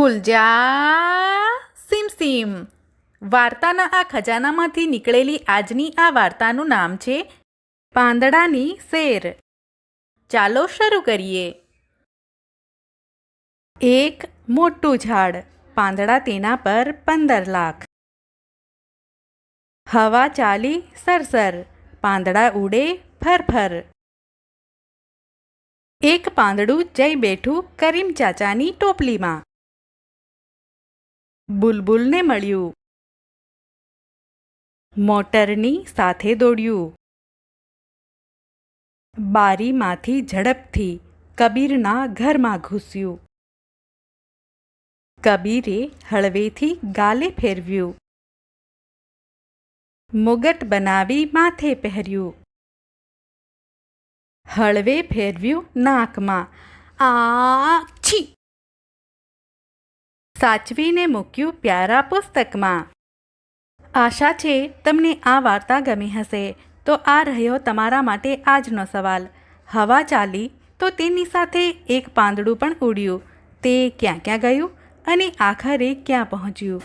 ખુલ સિમસિમ સીમ સીમ. વાર્તાના આ ખજાનામાંથી નીકળેલી આજની આ વાર્તાનું નામ છે, પાંદડાની શેર. ચાલો શરૂ કરીએ. એક મોટું ઝાડ, પાંદડા તેના પર પંદર લાખ. હવા ચાલી સરસર, પાંદડા ઉડે ફરફર. એક પાંદડું જઈ બેઠું કરીમ ચાચાની ટોપલીમાં. બુલબુલને મળ્યું. મોટરની સાથે દોડ્યું. બારીમાંથી ઝડપથી કબીરના ઘરમાં ઘૂસ્યું. કબીરે હળવેથી ગાલે ફેરવ્યું. મુગટ બનાવી માથે પહેર્યું. હળવે ફેરવ્યું નાકમાં. આ, છી! સાચવીને મૂક્યું પ્યારા પુસ્તકમાં. આશા છે તમને આ વાર્તા ગમી હશે, તો આ રહ્યો તમારા માટે આજનો સવાલ. હવા ચાલી તો તેની સાથે એક પાંદડું પણ ઉડ્યું. તે ક્યાં ક્યાં ગયું અને આખરે ક્યાં પહોંચ્યું?